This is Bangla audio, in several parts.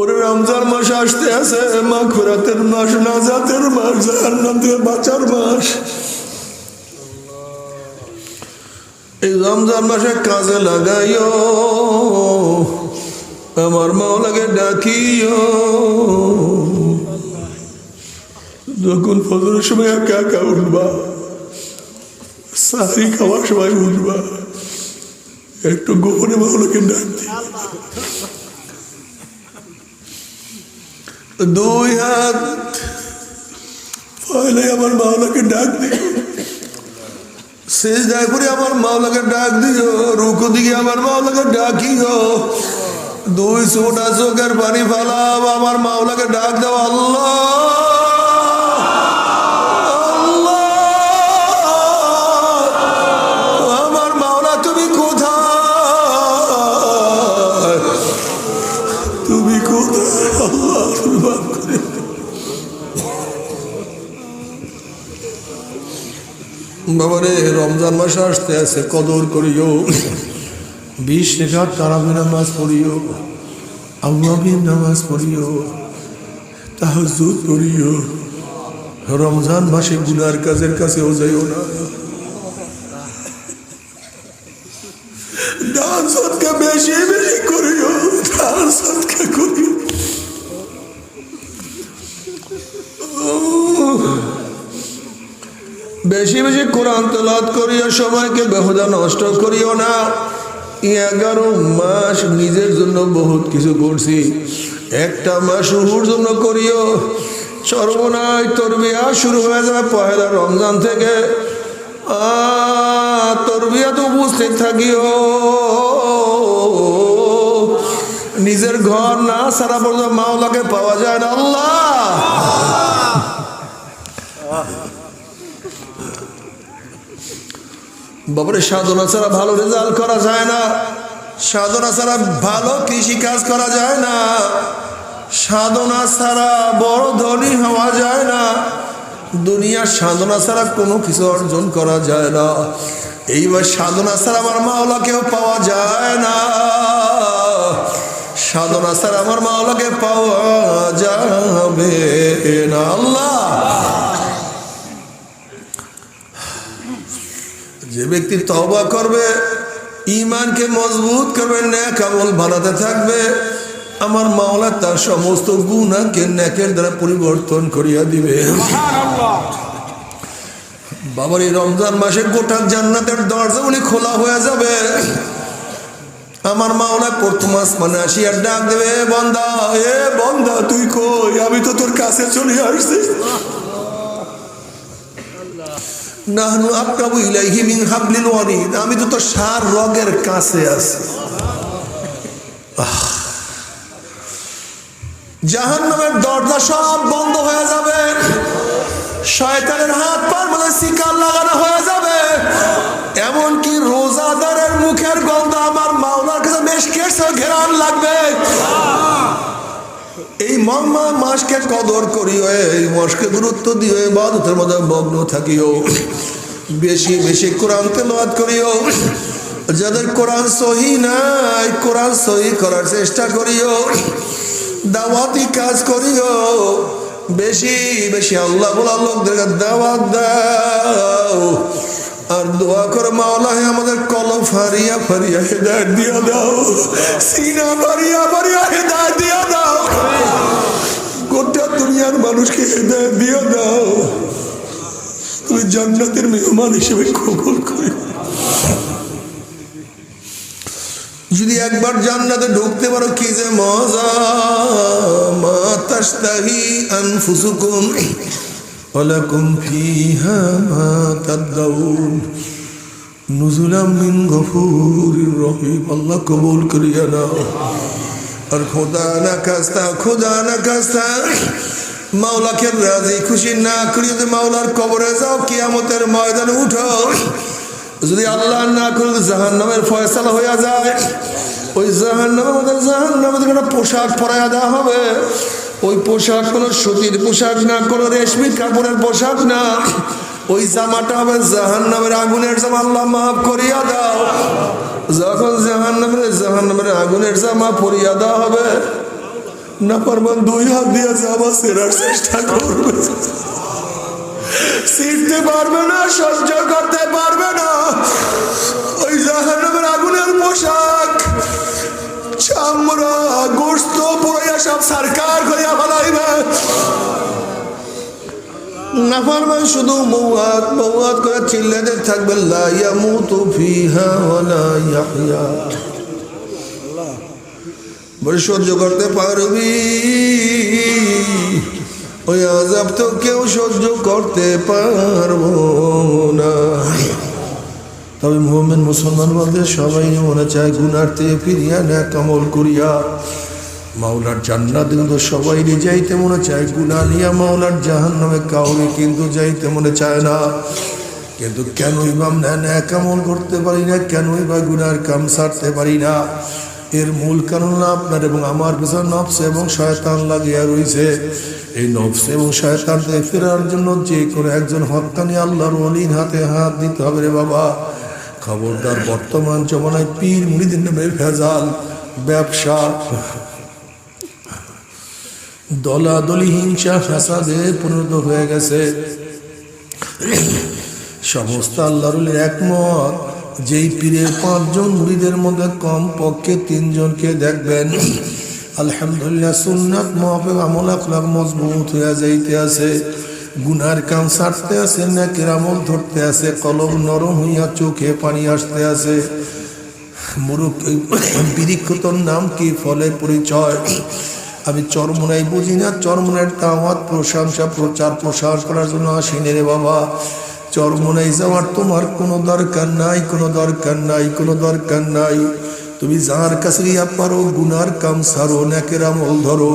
ওরে রমজান মাস আসতে আছে মা খুরাতের মাস, নাজাতের মাস জাহান্নাম থেকে বাঁচার মাস। এই রমজান মাসে কাজে লাগাইও, আমার মাওলাকে ডাকিও। যখন ফজরের সময় একা একা উঠবা সারি খাওয়ার সময় উঠবা, একটু গোপনে মাওলাকে ডাক দিও। দুই হাত। পয়লে আমার মাওলাকে ডাক দিও। শেষ দেখ করে আমার মাওলাকে ডাক দিও রুকু দিকে আমার মাওলাকে ডাকিও। দুই ছোটা চোখের পানি ফালাম আমার মাওলাকে ডাক দাও আল্লাহ, বাবারে রমজান মাস আসতে আছে, কদর করিও। বিশ রেখার তারাবি নামাজ পড়িও আল্লাহীর নামাজ পড়িও তাহাজুদ করিও। রমজান মাসে গুনার কাজের কাছেও যাইও না। করিও বেশি বেশি কোরআন তেলাত করিও, সময়কে বেহুদা নষ্ট করিও না। এগারো মাস নিজের জন্য বহুত কিছু করছি। একটা মাস উহুর জন্য করিও। সর্বনাশ তোর বিয়া শুরু হয়ে যাবে পহেলা রমজান থেকে। তোর বিয়াতে উপস্থিত থাকিও। নিজের ঘর না সারা পর্যন্ত মাওলাকে পাওয়া যায় না। আল্লাহ! বাবারে, সাধনা ছাড়া ভালো রেজাল্ট করা যায় না। সাধনা ছাড়া ভালো কৃষি কাজ করা যায় না। সাধনা ছাড়া বড় ধনী হওয়া যায় না। দুনিয়ার সাধনা ছাড়া কোনো কিছু অর্জন করা যায় না। এইবার সাধনা ছাড়া আমার মাওলাকেও পাওয়া যায় না। সাধনা ছাড়া আমার মাওলাকে পাওয়া যাবে না। আল্লাহ যে ব্যক্তি তওবা করবে ইমানকে মজবুত করবে ন্যাক আমল বানাতে থাকবে। আমার মাওলা তার সমস্ত গুণাকে ন্যাকের দ্বারা পরিবর্তন করিয়া দিবে। বাবার এই রমজান মাসে গোটা জান্নাতের দরজা উনি খোলা হয়ে যাবে। আমার মাওলা প্রথম আসমানে আসিয়া ডাক দেবে, "এ বন্দা এ বন্দা, তুই কই? আমি তো তোর কাছে চলে আসছি। নাহনু আক্রাবু ইলাইহি মিন হাবলিল ওয়ারিদ। আমি তো তোর সার রগের কাছে আছি। জাহান্নামের দরজা সব বন্ধ হয়ে যাবে। শয়তানের হাত পার মধ্যে শিকার লাগানো হয়ে যাবে। এমনকি রোজাদারের মুখের গন্ধ আমার মাওলার কাছে বেশ কেসে ঘেরান লাগবে। এই মর্মা মাসকে কদর করিও, এই মাসকে গুরুত্ব দিও বাদতের মধ্যে মগ্ন থাকিও। বেশি বেশি কোরআন তেলাওয়াত করিও, যাদের কোরআন সহি নাই, কোরআন সহি করার চেষ্টা করিও, দাওয়াতি কাজ করিও, বেশি বেশি আল্লাহ বলা লোকদেরকে দাওয়াত দাও। আর দোয়া করে মাওলা হে আমাদের কলম ফারিয়া ফারিয়া হেদায়ত দিয়া দাও, সিনা ফারিয়া ফারিয়া হেদায়ত দিয়া দাও। দুনিয়ার মানুষকে হেদায়ত দিয়া দাও তুমি জান্নাতের মেহমান হিসেবে কবুল করে যদি একবার জান্নাতে ঢুকতে পারো, কি যে মজা। আল্লাহ কবুল করিয়া নাও। আর খোদা না কাস্তা খোদা না কাস্তা মাওলাকে রাজি, খুশি না করি যদি মাওলার কবরে যাও, কিয়ামতের ময়দানে উঠো। যদি আল্লাহ না করে জাহান নামের ফয়সালা হইয়া যায়, ওই জাহান নামের মধ্যে জাহান নামের একটা পোশাক পরাইয়া দেওয়া হবে। ওই পোশাক কোনো সুতির পোশাক না, কোনো রেশমি কাপড়ের পোশাক না। ওই জামাটা হবে জাহান নামের আগুনের জামা, আল্লাহ মাফ করিয়া দাও। যখন জাহান নামের জাহান নামের আগুনের জামা পরিয়া দেওয়া হবে না পারবেন, দুই হাত দিয়ে যাওয়া সেরার চেষ্টা করবে। শিখতে পারবে না, সহ্য করতে পারবে না। ওই জাহান্নামের আগুনের পোশাক, চামড়া, গোস্ত পড়াইয়া সব সরকার করিয়া ফেলাইবে। না পারবেন শুধু মৌয়াত মৌয়াত করে চিল্লাতে থাকবে লা ইয়ামুতু ফিহা ওয়ালা ইয়াহইয়া। বলে, সহ্য করতে পারবি? ওই আজাব তো কেউ সহ্য করতে পারব না। তবে মোহাম্মদ মুসলমান বলতে সবাই মনে চায়, গুনার থেকে ফিরিয়া না কামল করিয়া। মাওলার জান্নাত কিন্তু সবাই যাইতে মনে চায় গুনা নিয়া মাওলার জাহান নামে কাউকে কিন্তু যাইতে মনে চায় না। কিন্তু কেনই বা ন্যায় কামল করতে পারি না, কেনই বা গুনার কাম সারতে পারি না। এর মূল কারণ আপনার এবং আমার পিছনে নফস এবং শয়তান লাগিয়া রয়েছে এই নফস এবং শয়তান থেকে ফেরার জন্য যে কোনো একজন হত্যানি আল্লাহর অলিন হাতে হাত দিতে হবে রে বাবা। খবরদার বর্তমান জমানায় পীর মুড়িদের ভেজাল, ব্যবসা, দলাদলি, হিংসা, ফ্যাসাদে পরিণত হয়ে গেছে। সমস্ত আল্লাহর একমত। যেই পীরের পাঁচজন মুড়িদের মধ্যে কম পক্ষে তিনজনকে দেখবেন। আলহামদুলিল্লাহ সুন্নাত মহাফেব আমল আখলাক মজবুত হইয়া যাইতে আছে। গুনার কাম ছাড়তে আছে, নাকের আমল ধরতে আছে, কলম নরম হইয়া চোখে পানি আসতে আছে। মুরুখ, বিরিক্ষতর নাম কি ফলে পরিচয়? আমি চরমনাই বুঝি না চরমনের দাওয়াত, প্রশংসা প্রচার প্রসার করার জন্য আসিনি রে বাবা। চরমনাই যাওয়ার তোমার কোনো দরকার নাই, কোনো দরকার নাই, কোনো দরকার নাই। তুমি যার কাছে গিয়া পারো, গুনার কাম সারো নাকের আমল ধরো।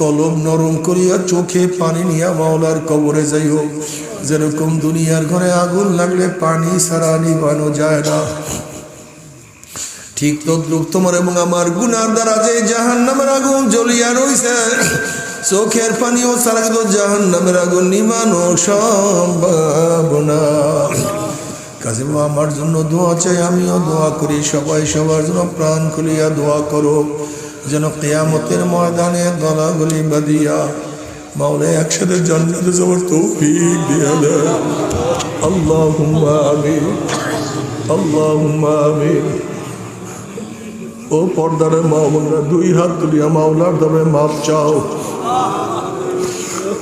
কলম নরম করিয়া চোখে পানি নিয়া মাওলার কবরে যাই হোক যেরকম দুনিয়ার ঘরে আগুন লাগলে পানি সারা নিবানো যায় না। ঠিক তদ্রুপ তোমার এবং আমার গুনার দ্বারা যে জাহান নামের আগুন জ্বলিয়া রইছে, চোখের পানিও ছাড়া কিন্তু জাহান নামের আগুন নিমানো সম্ভাবনা কাজে আমার জন্য দোয়া চাই, আমিও দোয়া করি, সবাই সবার জন্য প্রাণ খুলিয়া দোয়া করো, যেন কেয়ামতের ময়দানে গলাগুলি বাদিয়া মাওলা একসাথে জান্নাতে যাওয়ার তৌফিক দিয়া দেয়। আল্লাহুম্মা আমিন। ও পর্দারে মা বোনরা দুই হাত তুলিয়া মাওলার দামে মাপ চাও।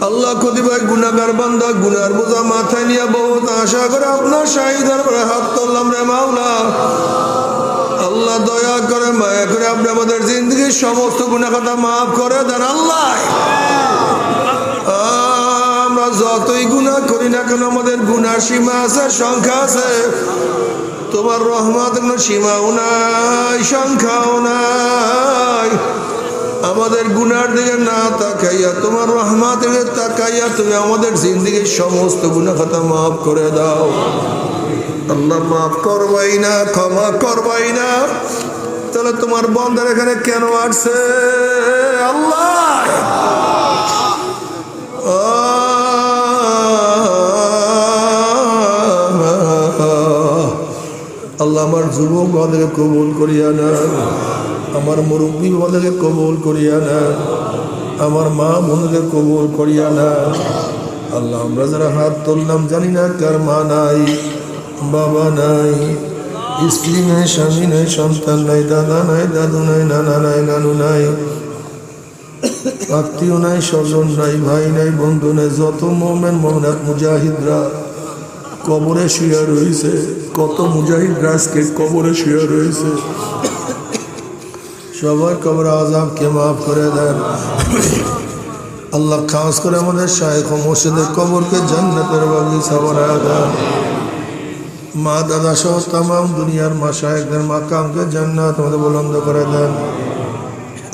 আল্লাহ কতিপয় গুনাগার বান্দা গুনার বোঝা মাথায় নিয়ে বহুত আশা করে আপনার শাহিদার পরে হাত তুললাম রে মাওলা। আল্লাহ দয়া করে, মায়া করে আপনি আমাদের জিন্দগির সমস্ত কথা মাফ করে দেন আল্লাহ। আমরা যতই গুণা করি না কেন, আমাদের গুনার সীমা আছে, সংখ্যা আছে। তোমার রহমত কোনো সীমাও নাই, সংখ্যাও নাই। আমাদের গুনার দিকে না তাকাইয়া, তোমার রহমত দিকে তাকাইয়া তুমি আমাদের জিন্দগির সমস্ত গুণা মাফ করে দাও। আল্লাহ মাফ করবাই না, ক্ষমা করবাই না। তাহলে তোমার বন্ধার এখানে কেন আসছে? আল্লাহ! আমার যুবক বাবাদেরকে কবুল করিয়া না আমার মুরব্বী বাবাদেরকে কবুল করিয়া না আমার মা বোনদের কবুল করিয়া না আল্লাহ, আমরা যারা হাত তুললাম, জানি না কার মা নাই, বাবা নাই, স্ত্রী নাই, স্বামী নাই, সন্তান নাই, দাদা নাই, দাদু নাই, নানা নাই, নানু নাই, আত্মীয় নাই, স্বজন নাই, ভাই নাই, বন্ধু নাই, যত মোমেন মোহনাথ মুজাহিদরা কবরে শুয়ে রয়েছে। কত মুজাহিদ রাজকে কবরে শুয়ে রয়েছে। সবার কবর আজাবকে মাফ করে দেন। আল্লাহ খাস করে আমাদের শায়েখ মোর্শেদের কবরকে জান্নাতের বাগিচা বানায় দেন। মা, দাদা সহ তাম দুনিয়ার মা শায়েকদের মাকামকে জান্নাত আমাদের বুলন্দ করে দেন।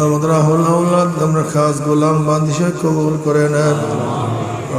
আমাদের আহুল আউলাদ আমরা খাস গোলাম বান্দিশে কবুল করে নেন।